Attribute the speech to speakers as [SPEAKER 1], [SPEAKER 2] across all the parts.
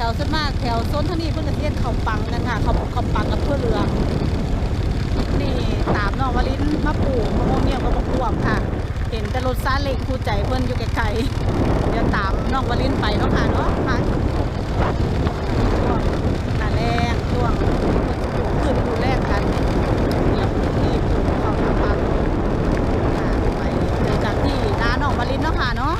[SPEAKER 1] ถวส่วนมากแถวโซนเท่านี้เพื่อนจะเรียนเขาปังกันค่ะเขาเขาปังกับทั่วเรืองนี่ตามน้องวลินมะปูมะม่วงเนี่ยกับมะม่วงค่ะ เห็นแต่รถซาเล็งคู่ใจเพื่อนอยู่ไกลๆเดี๋ยวตามน้องวลินไปเนาะค่ะเนาะค่ะช่วงหน้าแรงช่วงเพิ่นสิปลูกขึ้นดูแรกกันเดี๋ยวที่ปลูกข้าวหน้าปังค่ะไปเจอกันที่น้าน้องวลินเนาะค่ะเนาะ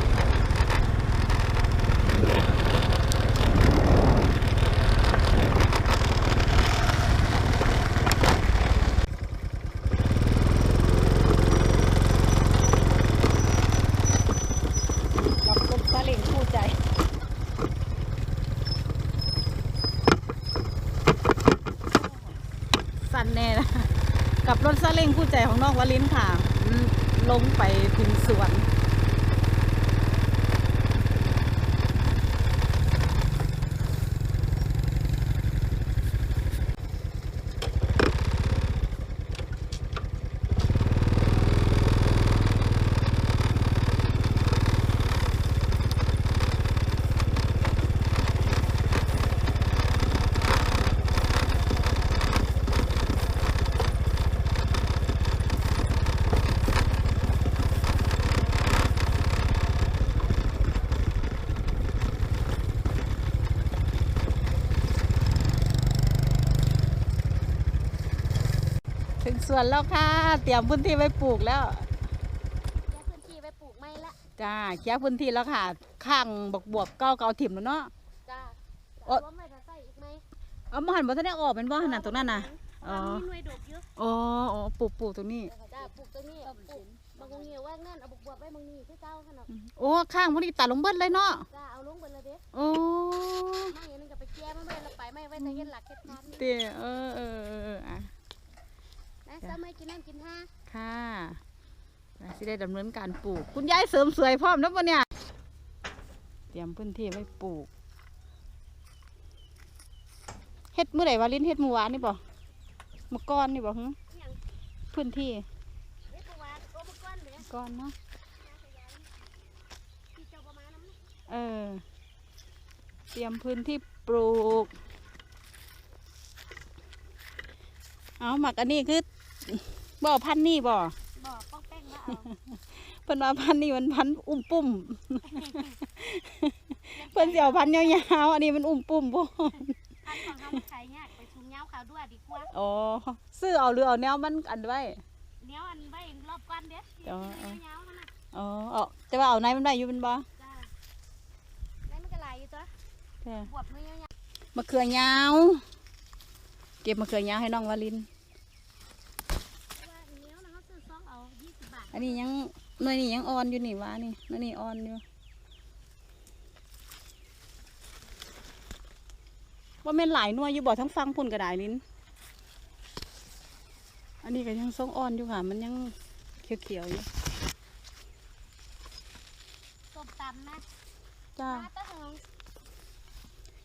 [SPEAKER 1] กับรถซาเล้งคู่ใจันแน่นะกับรถซาเล้งผู้ใจของน้องวลินค่ะอืมลงไปถึงสวน สวนแล้วค่ะ เตรียมพื้นที่ไว้ปลูกแล้ว
[SPEAKER 2] แยกพื้นที่ไปปลูกไม้ละ
[SPEAKER 1] จ้าเคลียร์พื้นที่แล้วค่ะ ข้างบกบวบเก้าเกาถิ่มแล้วเนาะ
[SPEAKER 2] จ้า
[SPEAKER 1] โอ๊ะ
[SPEAKER 2] รวมไว้ถ้าใส่อีกไหม
[SPEAKER 1] เอามาหันบ่ทันได้ออกเป็นบ่ขนาดตรงนั้นน่ะอ๋อ
[SPEAKER 2] มันมีหน่วยดอกเยอะ
[SPEAKER 1] อ๋ออ๋อปลูกปลูกตรงนี้
[SPEAKER 2] จ้าปลูกตรงนี้เอาปลูกบางงเงียวว่างั้นเอาบุกบวบไว้บางนี่คือเก้าขนาด
[SPEAKER 1] โอ้ข้างพอดีตัดลงเบิดเลยเนาะ
[SPEAKER 2] จ้าเอาลงไปเลยเด้
[SPEAKER 1] โอ้
[SPEAKER 2] ไม่อันนั้นก็ไปแก้มันไม่ละไปไม่ไว้แต่เฮ็ดหลักเฮ็ดพัน
[SPEAKER 1] เตี๋ยเออเออเออเอออะ
[SPEAKER 2] นะซ้ำไม่กินน้ำกินห้า
[SPEAKER 1] ค่ะอะสิได้ดำเนินการปลูก คุณยายเสริมสวยพร้อมแล้วปะเนี่ย เตรียมพื้นที่ไว้ปลูก เฮ็ดมื้อใดวาลินเฮ็ดเมื่อวานนี่บ่เมื่อก่อนนี่บ่หึ
[SPEAKER 2] อหย่าง
[SPEAKER 1] พื้นที่
[SPEAKER 2] เฮ็ดประวานโอ้บุกก้อนเด้
[SPEAKER 1] ก่อนเนาะ
[SPEAKER 2] ที่เจ้าประมาณนั้นนะ
[SPEAKER 1] เออ เตรียมพื้นที่ปลูก เอาหมักอันนี้คือ บ่พันธุ์นี่บ่
[SPEAKER 2] บ่ป้องแป้งมาเอา
[SPEAKER 1] เพิ่นว่าพันธุ์นี่มันพันธุ์อุ้มปุ่มเพิ่นสิเอาพันธุ์ยาวๆอันนี้มันอุ้มปุ่มบ่
[SPEAKER 2] พันของเขามันขายยากไปชุมเหงาขาวด้วยดีกว่า
[SPEAKER 1] อ๋อซื้อเอาหรือเอาแนวมันอันไว้
[SPEAKER 2] เนี้ยอันไว้รอบก้อนเด้
[SPEAKER 1] อ๋อ
[SPEAKER 2] เหงาๆมันน่ะ
[SPEAKER 1] อ๋อเอาแต่ว่าเอาในมันได้อยู่เป็นบ่
[SPEAKER 2] จ้านั่นมันก็ไหลอยู่ตัว
[SPEAKER 1] ใช่
[SPEAKER 2] บวบเนื้อยาว
[SPEAKER 1] มะเขือยาวเก็บมะเขือยาวให้น้องวาลิน
[SPEAKER 2] ๆว่าเนี้ยนะเขาซื้อซองเอายี่สิบบาท
[SPEAKER 1] อันนี้ยังหน่วยนี้ยังอ่อนอยู่นี่วะนี่หน่วยนี้อ่อนอยู่ว่าแม่นหลายหน่วยอยู่บ่ทั้งฟังพุ่นกระดายลิ้น อันนี้ก็ยังทรงอ่อนอยู่ค่ะ มันยังเขียวๆอยู่
[SPEAKER 2] ส้มตำนะ
[SPEAKER 1] จ้า
[SPEAKER 2] มาตะเฮง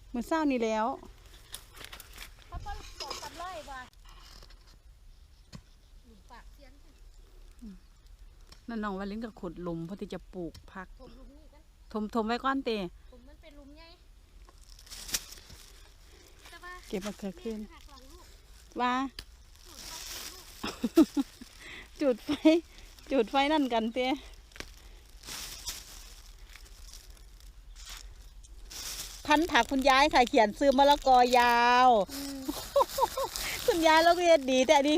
[SPEAKER 1] เหมือนเศร้านี่แล้ว
[SPEAKER 2] เขาก็ส้มตำเลยบ่หลุมปากเสียน
[SPEAKER 1] นั่นน้องวาลินก็ขุดหลุมเพื่อที่จะปลูกผัก
[SPEAKER 2] ผมหลุมนี่กัน
[SPEAKER 1] ถมถมไว้ก้อนเต
[SPEAKER 2] ผมมันเป็นหลุมใหญ่แต่ว่า
[SPEAKER 1] เก็บมะเขือขึ้น
[SPEAKER 2] หักหลังลูก
[SPEAKER 1] ว่า จุดไฟ จุดไฟนั่นกันเต้พันผักคุณยายค่ะเขียนซื้อมะละกอยาว
[SPEAKER 2] อืม
[SPEAKER 1] คุณยายเราก็เฮ็ดดี แต่อันนี้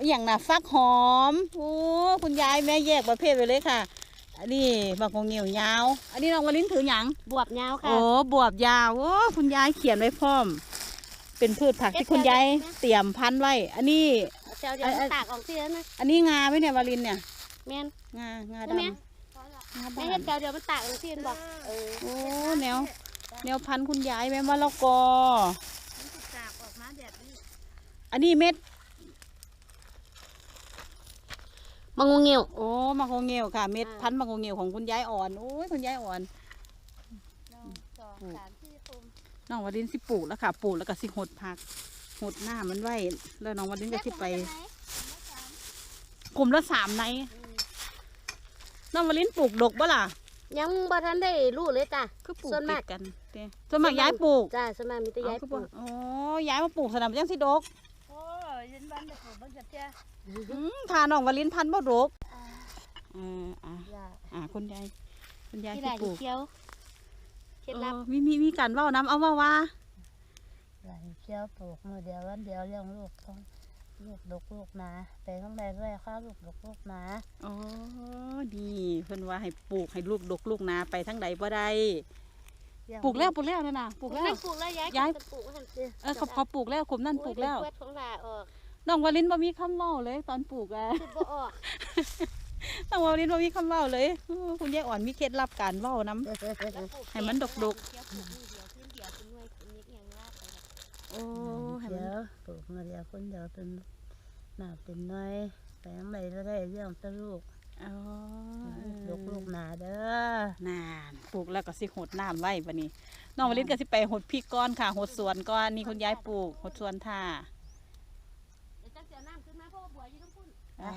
[SPEAKER 1] อหย่างน่ะฟักหอม โอ้คุณยายแม่แยกประเภทไปเลยค่ะอันนี้บักงเหนียวยาว อันนี้น้องวลินถือหยัง
[SPEAKER 2] บวบยาวค่ะ
[SPEAKER 1] โอ้บวบยาวโอ้คุณยายเขียนไว้พร้อม เป็นพืชผักที่คุณยายเตรียมพันธุ์ไว้ อันนี้
[SPEAKER 2] เจ้าเดี๋ยวมันตากออกเสียนะ
[SPEAKER 1] อันนี้งาไหมเนี่ยวาลินเนี่ย
[SPEAKER 2] แม่น
[SPEAKER 1] งางา
[SPEAKER 2] ใช่ไหม
[SPEAKER 1] ดำงา
[SPEAKER 2] แม่
[SPEAKER 1] บ้า
[SPEAKER 2] เห็
[SPEAKER 1] น
[SPEAKER 2] นเจ้าเดี๋ยวมันตากออกเสียนบอกเออ
[SPEAKER 1] โอ้แนวแนวพันธุ์คุณยายแม่มะละกอ
[SPEAKER 2] มันจะตากออกมาแบบนี้
[SPEAKER 1] อันนี้เม็ด
[SPEAKER 2] มังงเงียว
[SPEAKER 1] โอ้มะโงเงียวค่ะ เม็ด
[SPEAKER 2] อ่า
[SPEAKER 1] พันธุ์มะโงเงียวของคุณยายอ่อนโอ้ยคุณยายอ่อน
[SPEAKER 2] สองสองสามสี่คม
[SPEAKER 1] น้องวลินสิปลูกแล้วค่ะปลูกแล้วก็สิหดผักหดหน้ามันไว้แล้วน้องวลินก็สิไปกลุ่มละสามในน้องวลินปลูกดกบ่ล่ะ
[SPEAKER 2] ยังบ่ทันได้รู้เลยจ้ะ
[SPEAKER 1] คือปลูก
[SPEAKER 2] ส่วน
[SPEAKER 1] ติ
[SPEAKER 2] มาก
[SPEAKER 1] ดกันเตติส่วนมากย้ายปลูก
[SPEAKER 2] จ้าสวนมากมีแต่ย้าย
[SPEAKER 1] เอคือ
[SPEAKER 2] ปลูก
[SPEAKER 1] อ๋อย้ายมาปลูกสนามจังสิดก
[SPEAKER 3] โอ้ยยันบ้านจะปลูกบ้านจะเจ้า
[SPEAKER 1] อืมทาน้องวลินพันธุ์บ่ดกเอออะ
[SPEAKER 2] จ้า
[SPEAKER 1] อะคุณยายคุณยาย
[SPEAKER 2] ที่
[SPEAKER 1] สิ
[SPEAKER 2] ได้
[SPEAKER 1] ปลูก
[SPEAKER 2] เขียวเคล็ดลับ
[SPEAKER 1] เออมีมีมีการเว้านํเอาว่าว่า
[SPEAKER 3] ไหลเชี่ยวปลูกมือเดียววันเดียวเลี้ยงลูกต้องลูกดกลูกหนาไปข้างในด้วยข้าวลูกดกลูกหนา
[SPEAKER 1] อ๋อดีเพิ่นว่าให้ปลูกให้ลูกดกลูกนาไปทั้งใดบ่ได้
[SPEAKER 3] เยง
[SPEAKER 1] ปลูกแล้วปลูกแล้วนั่นน่ะปลูกแล้ว
[SPEAKER 2] นั่นปลูกแล้วย้าย
[SPEAKER 1] ย้าย
[SPEAKER 2] กันปลูกหัน
[SPEAKER 1] เออเขาเขาปลูกแล้วคุมนั่นปลูกแล้ว
[SPEAKER 2] โอ้ยเป็นกวดของหลาออก
[SPEAKER 1] น้องวลินบ่มีคำเว้าเลย ตอนปลูกอะ
[SPEAKER 2] คือบ่ออก
[SPEAKER 1] น้องวลินบ่มีคำเว้าเลยอู้คุณยายอ่อนมีเคล็ดลับการเว้านํให้มันดก
[SPEAKER 2] เขียวปลูกมือเดียวพื้นเดียวเป็นหน่วยเป็นนิดอย่างว่าไปแบบ
[SPEAKER 1] โอ้ให้มัน
[SPEAKER 3] เดี๋ยวปลูกมือเดียวคนเดียวเป็นหนาเป็นน้อยไปข้างในก็ได้เลี้ยงแตลูก
[SPEAKER 1] อ๋อ
[SPEAKER 3] ดกลูกหนาเด้อนา
[SPEAKER 1] นปลูกแล้วก็สิหดน้ำไว้บัดนี้ น้องวลินก็สิไปหดพริกก้อนค่ะหดสวนก้อนนี่คุณยายปลูกหดสวนท่า อ๋อ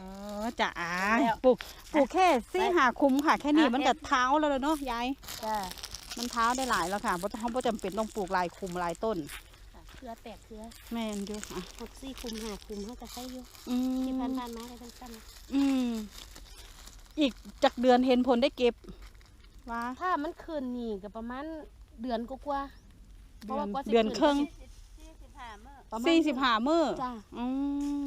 [SPEAKER 1] จ้ะอ่าปลูกปลูกแค่สี่หาคุมค่ะ แค่นี้มันก็เท้าแล้วเนาะยาย
[SPEAKER 3] จ้า
[SPEAKER 1] มันเท้าได้หลายแล้วค่ะเพราะเขาบ่จำเป็นต้องปลูกหลายคุมหลายต้น
[SPEAKER 2] เครือแปดเครือ
[SPEAKER 1] แม่นอยู่อะ
[SPEAKER 2] หกสี่คุมห้าคุมเขาจะใช้อยู่
[SPEAKER 1] อืม
[SPEAKER 2] ที่พันพันๆมาได้ทั้งสั้น
[SPEAKER 1] อืมอีกจากเดือนเห็นผลได้เก็บว่า
[SPEAKER 2] ถ้ามันคืนนี่ก็ประมาณเดือนกว่าๆเพราะว่ากว่าสิ
[SPEAKER 1] เดือนครึ่ง
[SPEAKER 3] สี่สิบห้าเมื่อ
[SPEAKER 2] ประมาณ
[SPEAKER 1] สี่สิบห้ามื้อ
[SPEAKER 2] จ้า
[SPEAKER 1] อืม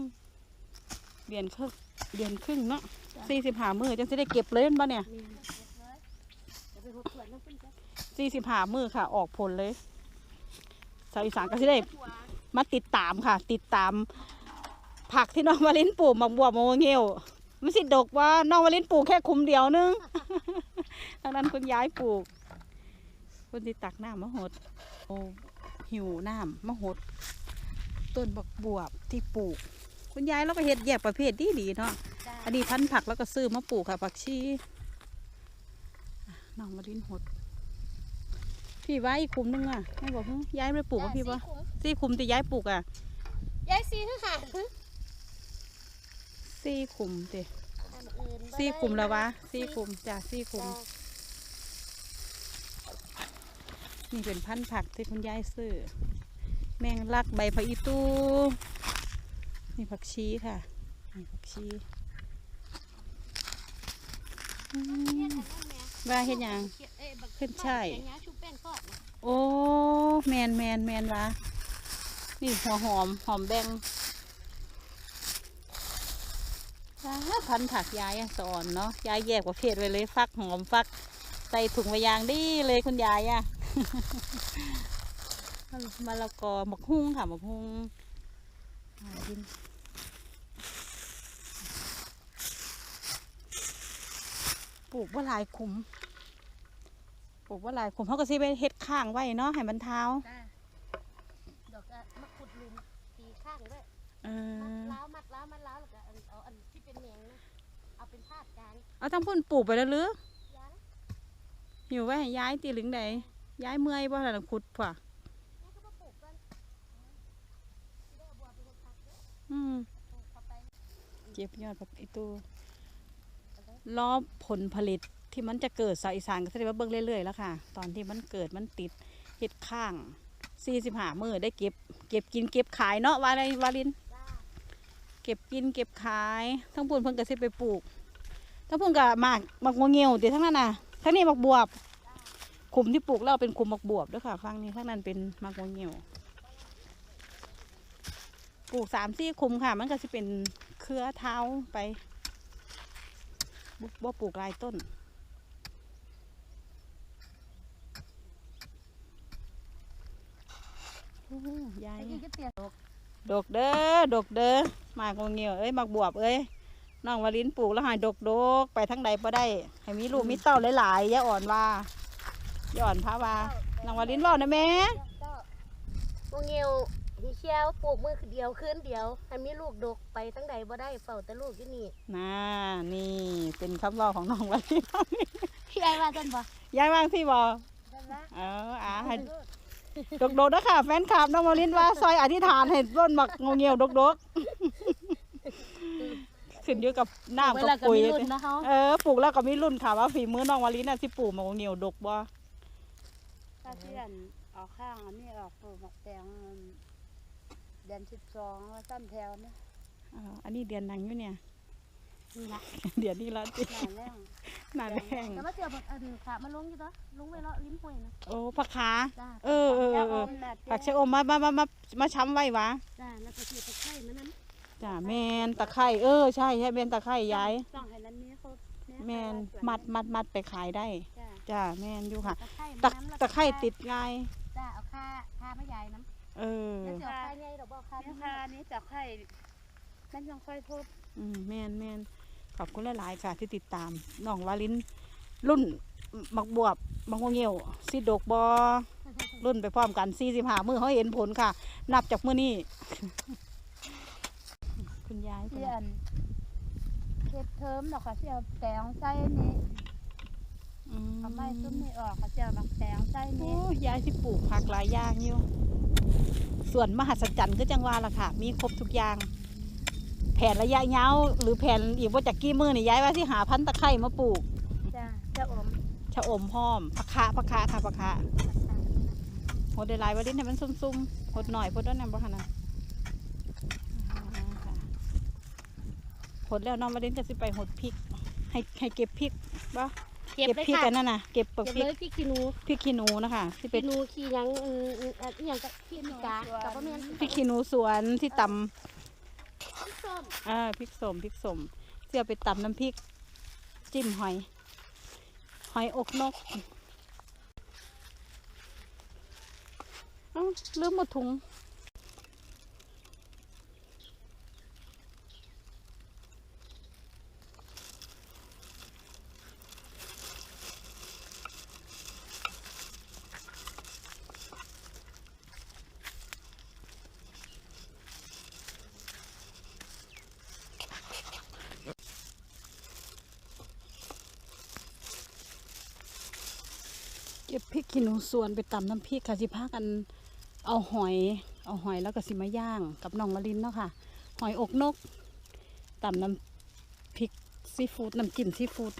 [SPEAKER 1] เดือนครึ่งเดือนครึ่งเนาะ
[SPEAKER 2] จ้ะ
[SPEAKER 1] สี่สิบห้ามื้อจังสิได้เก็บเลยแม่นบ่เนี่ย
[SPEAKER 2] เดี๋ยวไปหดสวนน้ำพุ่นจ้ะ
[SPEAKER 1] สี่สิบห้ามื้อค่ะ ออกผลเลยชาวอีสานก็สิได้มาติดตามค่ะ ติดตาม ผักที่น้องวาลินปลูกหมักบวบมะม่วงเหี่ยวมันสิดกว่าน้องวาลินปลูกแค่คุมเดียวนึงทางนั้นคุณยายปลูกคุณที่ตักน้ำมะหดโอ้หิวน้ำมะหด ต้นบักบวบที่ปลูก คุณยายเราก็เห็ดแยกประเภทดีดีๆเนาะ
[SPEAKER 2] จ้า
[SPEAKER 1] อันนี้พันธุ์ผักแล้วก็ซื้อมาปลูกค่ะผักชีอะน้องวาลินหด พี่ไว้อีกคุมนึงอะให้บอกเฮ้ยย้ายไม่ปลูกอะพี่ปะซี่คุมที่ย้ายปลูกอะ
[SPEAKER 2] ยายซีทั้งหา
[SPEAKER 1] ซี่คุมติ
[SPEAKER 2] อันอื่นบ่ได้
[SPEAKER 1] ซี่คุมแล้ววะซี่คุมจ้ะซี่คุม
[SPEAKER 2] จ้า
[SPEAKER 1] นี่เป็นพันธุ์ผักที่คุณยายซื้อ แมงลักใบผักอีตู นี่ผักชีค่ะนี่ผักชีอืมว่าเฮ็ดหยัง
[SPEAKER 2] เอ้ยบัก
[SPEAKER 1] ขึ้นช่าย
[SPEAKER 2] แกงยาชุบแป้งทอดนะ
[SPEAKER 1] โอ้แมนแมนแมนวะนี่หัวหอมหอมแบงว้าพันธุ์ผักยายอะสอนเนาะยายแยกประเภทไว้เลย ฟักหอมฟักใส่ถุงไว้อยางดีเลยคุณยายอะมะละกอหมกฮุ้งค่ะหมกฮุ้ง หากินปลูกว่าหลายขุมปลูกว่าหลายขุมเขาก็สิไปเฮ็ดข้างไว้เนาะให้มันเท้า
[SPEAKER 2] จ้าดอกก็มะขุดหลุมตีข้างด้วย
[SPEAKER 1] เอ
[SPEAKER 2] มัด
[SPEAKER 1] อ
[SPEAKER 2] ล้าวมัดล้าวมัดล้าวแล้วก็อันเอาอันที่เป็นแมงนะเอาเป็นพาดกลาง
[SPEAKER 1] เอาทั้งพุ่นปลูกไปแล้วหรือ
[SPEAKER 2] ยาง
[SPEAKER 1] หิวไว้ให้ย้ายตีหลึงใดย้ายเมื่อยบ่ล่ะขุดป่ะ
[SPEAKER 2] นี่ก็มาปลูกกันที่ได้เอาบัวไปลงพักเด้อ
[SPEAKER 1] อืม
[SPEAKER 2] ปลูกเข้าไป
[SPEAKER 1] เก็บยอดผักอีตูรอบผลผลิตที่มันจะเกิดสาวอีสานก็แสดงว่าเบิ่งเรื่อยๆแล้วค่ะ ตอนที่มันเกิดมันติดเห็ดข้างสี่สิบห้ามือได้เก็บ เก็บกินเก็บขายเนาะวาไรวาลิน เก็บกินเก็บขาย ทั้งพุ่นเพิ่นก็สิไปปลูก ทั้งพุ่นก็หมากหมักงวเงียวติทั้งนั้นน่ะทั้งนี้หมักบวบขุมที่ปลูกแล้วเป็นขุมหมักบวบด้วยค่ะฟังนี้ทั้งนั้นเป็นหมักงวเงียวปลูกสามสี่ขุมค่ะ มันก็สิเป็น เครือเท้าไปบ่บ่ปลูกหลายต้นโอ้ยาย
[SPEAKER 2] ไอ้ที่ก็เตียน
[SPEAKER 1] ดกเด้อดกเด้อหมากงเงียวเอ้ยหมากบวบเอ้ยน้องวาลินปลูกแล้วใหายดกดกไปทั้งใดบ่ได้ ให้มีลูกมีเต้าหลายๆอย่าอ่อนว่าอย่าอ่อนพาว่าน้องวาลินเว้านะแม่
[SPEAKER 2] ก็โมเงียว ฮีเชียวปลูกมือเดียวคืนเดียวให้มีลูกดกไปทั้งใดบ่ได้เฝ้าแต่ลูกที่นี่
[SPEAKER 1] น่านี่เป็นคำเว้าของน้องวาลิน
[SPEAKER 2] พี่ไอ้ว่าจันบ่
[SPEAKER 1] ยายว่างพี่บ่
[SPEAKER 2] จันละ
[SPEAKER 1] เอออ่าให้ดกดกๆนะคะแฟนคลับน้องวาลินว่าซอยอธิษฐานให้ต้นหมักงเงียวดกดกๆขึ้นอยู่กับน้ำ
[SPEAKER 2] เว
[SPEAKER 1] กับ
[SPEAKER 2] ลาก็
[SPEAKER 1] ปุ๋ย
[SPEAKER 2] มีรุ่นนะเขา
[SPEAKER 1] เออปลูกแล้วก็มีรุ่นค่ะว่าฝีมือน้องวาลินน่ะสิปลูกหมักงเงียวดกบ่
[SPEAKER 3] ถ้าเที่ยนออกข้างอันนี้ออกปลูกหมักแตง เดือนสิบสองว่าซ้ำแถวนะ
[SPEAKER 1] อ่าอันนี้เดือนหนังอยู่เนี่ย
[SPEAKER 2] นี่ละ
[SPEAKER 1] เดือนนี้ละจิ
[SPEAKER 3] หนาแรง
[SPEAKER 1] หนาแรง
[SPEAKER 2] แต่ว่าเจียวบักอันค่ะมาลงอยู่ตัวลงไว้เลาะลิ้นห้วยนะ
[SPEAKER 1] โอ้ผักขา
[SPEAKER 2] จ้า
[SPEAKER 1] เออเออ
[SPEAKER 3] แล้
[SPEAKER 1] เอ
[SPEAKER 3] ว
[SPEAKER 1] อ
[SPEAKER 3] อมน่ะ
[SPEAKER 1] ผักชะอมมามามามามาช้ำไว้วะ
[SPEAKER 2] จ้าแล้วก็เสียตะไคร้มันนั้น
[SPEAKER 1] จ้าแมนตะไคร่เออใช่ใช่แมนตะไคร่ย้าย
[SPEAKER 3] ต้องให้นั้นนี้เขาเนี่ย
[SPEAKER 1] แมน
[SPEAKER 3] ไปว่าสวน
[SPEAKER 1] มัดมัดมัดไปขายได้
[SPEAKER 3] จ้า
[SPEAKER 1] จ้าแมนอยู่ค่ะ
[SPEAKER 2] ตะไคร้
[SPEAKER 1] ตะ
[SPEAKER 2] มันน้ำแล้ว
[SPEAKER 1] ตะไคร่ติดง่าย
[SPEAKER 2] จ้าเอาค่าค่ามะยายน้ำ
[SPEAKER 1] เออ
[SPEAKER 2] แล้วเจียวค่าใหญ่ดอกบ่ค่า
[SPEAKER 3] เนี่ย
[SPEAKER 2] ที่
[SPEAKER 3] ค่ะอันนี้จะไข่มันยังค่อยทุบ
[SPEAKER 1] อืมแมนแมนขอบคุณหลาย ๆ ค่ะ ที่ติดตามน้องวาลินรุ่นมักบวบมักงวงเงียวสิดกบอรุ่นไปพร้อมกันสี่สิบห้ามือเขาเห็นผลค่ะ นับจากมือนี้คุณยาย
[SPEAKER 3] เที่ยนเก็บเทอมดอกค่ะเที่ยวแตงไส้นี้
[SPEAKER 1] อืม
[SPEAKER 3] ทำไมซุ้มนี่ออกค่ะเที่ยวหมักแตงไส้
[SPEAKER 1] โอ้
[SPEAKER 3] นี้
[SPEAKER 1] ยายที่ปลูกผักหลายอย่างอยู่ ส่วนมหัศจรรย์ก็จังว่าล่ะค่ะ มีครบทุกอย่าง แผนระยะยาวหรือแผนอีกว่าจากกี้มือนี่ย้ายว่าที่หาพันธุ์ตะไคร่มาปลูก
[SPEAKER 3] จ้าเจ้าอม
[SPEAKER 1] ชะอมพร้อมผักคะผักคะค่ะผักคะหดได้หลายวันนี้ให้มันซุ่มๆหดหน่อยพดด้วยนะบ่คะนะอ่าค่ะหดแล้วน้องวันนี้จะสิไปหดพริก ให้ให้เก็บพริกบ่
[SPEAKER 2] เก็บเลย
[SPEAKER 1] พริก
[SPEAKER 2] ค่ะ
[SPEAKER 1] กันนั่นน่ะเก็บเปลือก
[SPEAKER 2] เก็บ
[SPEAKER 1] พริก
[SPEAKER 2] เลยพี่ขี้หนู
[SPEAKER 1] พริกขี้หนูนะคะที่เป็
[SPEAKER 2] ขี้
[SPEAKER 1] น
[SPEAKER 2] หนูขี้หยังอืมอืมอะอีหยังกับขี้ปีกากับบ่แม่น
[SPEAKER 1] พริกขี้หนูสวนที่ต
[SPEAKER 2] ขี้ส้มำ
[SPEAKER 1] อ่าพริกสมพริกสมเสียไปตำน้ำพริก จิ้มหอย หอยอกนกเอ้าลืมหมดถุง เก็บพริกขี้หนูสวนไปตำน้ำพริกค่ะสิพากันเอาหอย เอาหอยแล้วก็สิมาย่างกับน้องมะลินเนาะค่ะ หอยอกนกตำน้ำพริกซีฟู้ดน้ำจิ้มซีฟู้ด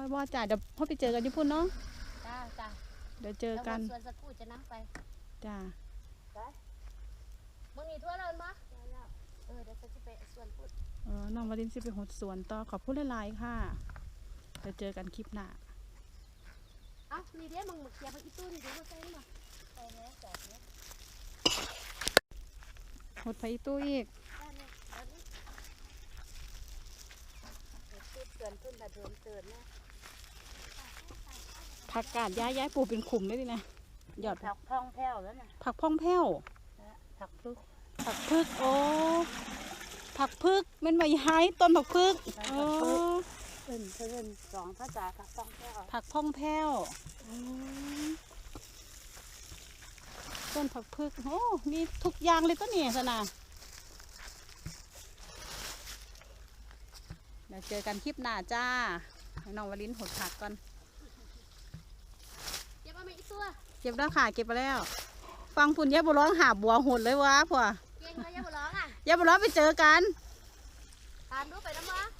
[SPEAKER 1] อยบอยจ้าเดี๋ยวพ่อไปเจอกันญี่ปุ่นเนาะ
[SPEAKER 2] จ้าจ้า
[SPEAKER 1] เดี๋ยวเจอกัน
[SPEAKER 2] แล้วส่วนสักครู่จะนํไป
[SPEAKER 1] จ้า
[SPEAKER 2] มึงมีทั่วแล้วมั้ยเออเดี๋ยวจะสิไปส่วนพูด
[SPEAKER 1] เออน้องวารินสิไปหดสวนต่อขอบคุณหลายๆค่ะเดี๋ยวเจอกันคลิปหน้า
[SPEAKER 2] เอ้านี่เด้มึงมาเคลียร์ไปอีตู้นี่เดี๋ยวมาใส่มาใส่แล้วจอดเนี่ย
[SPEAKER 1] หดไปอีตู้อีก
[SPEAKER 2] ด้านนี้ด้านนี้เดี๋ยวพูดเตือนเพิ่นละโดนเตือนนะ
[SPEAKER 1] ผักกาดย้ายย้ายปลูกเป็นขุมได้ดินะหยอด
[SPEAKER 3] ผักพ่องแผ้วแล้วน่ะ
[SPEAKER 1] ผักพ่องแผ้ว
[SPEAKER 3] ผักพึก
[SPEAKER 1] ผักพึกโอ้ผักพึกเป็นใบไม้ต้นผักพึกโอ้
[SPEAKER 3] เอิ้นเพิ่นสองภาษาผักพ่องแผ้ว
[SPEAKER 1] ผักพ่องแผ้วอืมต้นผักพึกโอ้มีทุกอย่างเลยต้นนี้สนะเดี๋ยวเจอกันคลิปหน้าจ้าให้น้องวลินหดผักก่อน
[SPEAKER 2] เก็บเอามาอีตัว
[SPEAKER 1] เก็บแล้วค่ะเก็บไปแล้ว ฟังพุ่นยายบุร้องหาบัวหดเลยวะพ่อ
[SPEAKER 2] เก่งเลยอย่าบ่ร้องอะ
[SPEAKER 1] ยายบุร้องไปเจอกัน
[SPEAKER 2] ตามดูไปน้ำ